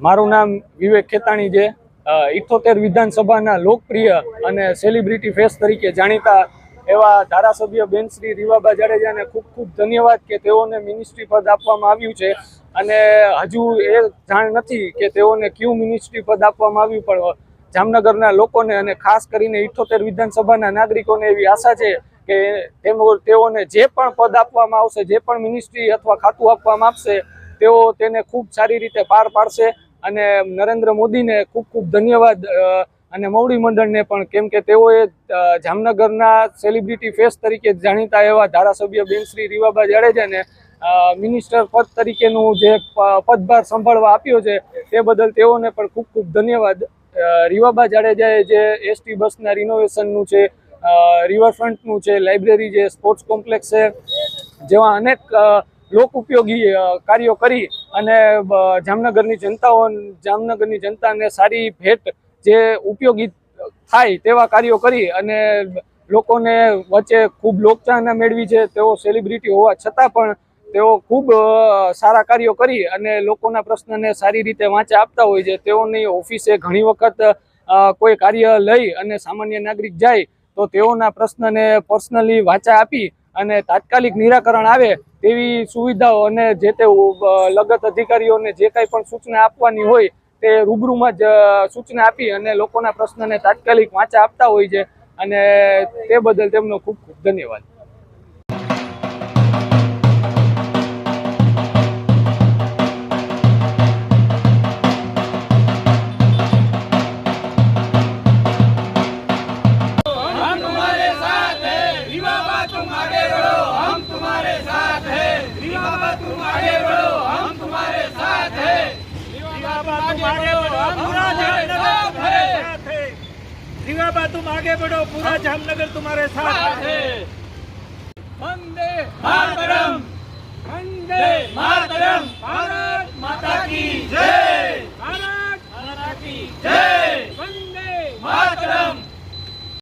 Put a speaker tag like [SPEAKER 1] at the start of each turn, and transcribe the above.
[SPEAKER 1] મારું નામ વિવેક ખેતાણી છે. ઇઠોતેર વિધાનસભાના લોકપ્રિય અને સેલિબ્રિટી ફેસ તરીકે જાણીતા એવા ધારાસભ્ય બેન શ્રી રીવાબા જાડેજાને ખૂબ ખૂબ ધન્યવાદ કે તેઓને મિનિસ્ટ્રી પદ આપવામાં આવ્યું છે. અને હજુ એ જાણ નથી કે તેઓને કયું મિનિસ્ટ્રી પદ આપવામાં આવ્યું, પણ જામનગરના લોકોને અને ખાસ કરીને ઇઠોતેર વિધાનસભાના નાગરિકોને એવી આશા છે કે તેઓ તેઓને જે પણ પદ આપવામાં આવશે, જે પણ મિનિસ્ટ્રી અથવા ખાતું આપવામાં આવશે તેઓ તેને ખૂબ સારી રીતે પાર પાડશે અને નરેન્દ્ર મોદીને ખૂબ ખૂબ ધન્યવાદ અને મવડી મંડળને પણ, કેમ કે તેઓએ જામનગરના સેલિબ્રિટી ફેસ તરીકે જાણીતા એવા ધારાસભ્ય બેનશ્રી રીવાબા જાડેજાને મિનિસ્ટર પદ તરીકેનું જે પદભાર સંભાળવા આપ્યો છે, તે બદલ તેઓને પણ ખૂબ ખૂબ ધન્યવાદ. રીવાબા જાડેજાએ જે એસટી બસના રિનોવેશનનું છે રિવરફ્રન્ટનું છે લાઇબ્રેરી છે સ્પોર્ટ્સ કોમ્પ્લેક્સ છે જેવા અનેક લોક ઉપયોગી કાર્યો કરી અને જામનગરની જનતાઓ, જામનગરની જનતાને સારી ભેટ જે ઉપયોગી થાય તેવા કાર્યો કરી અને લોકોને વચ્ચે ખૂબ લોકચાહના મેળવી છે. તેઓ સેલિબ્રિટી હોવા છતાં પણ તેઓ ખૂબ સારા કાર્યો કરી અને લોકોના પ્રશ્નને સારી રીતે વાંચા આપતા હોય છે. તેઓની ઓફિસે ઘણી વખત કોઈ કાર્ય લઈ અને સામાન્ય નાગરિક જાય તો તેઓના પ્રશ્નને પર્સનલી વાંચા આપી અને તાત્કાલિક નિરાકરણ આવે તેવી સુવિધાઓ અને જે તે લગત અધિકારીઓને જે કાંઈ પણ સૂચના આપવાની હોય તે રૂબરૂમાં જ સૂચના આપી અને લોકોના પ્રશ્નને તાત્કાલિક વાંચા આપતા હોય છે. અને તે બદલ તેમનો ખૂબ ખૂબ ધન્યવાદ.
[SPEAKER 2] રીવાબા તું આગે બઢો પૂરા જામનગર તુમારે સાથ
[SPEAKER 3] હે. વંદે માતરમ. વંદે માતરમ. ભારત માતા કી
[SPEAKER 2] જય.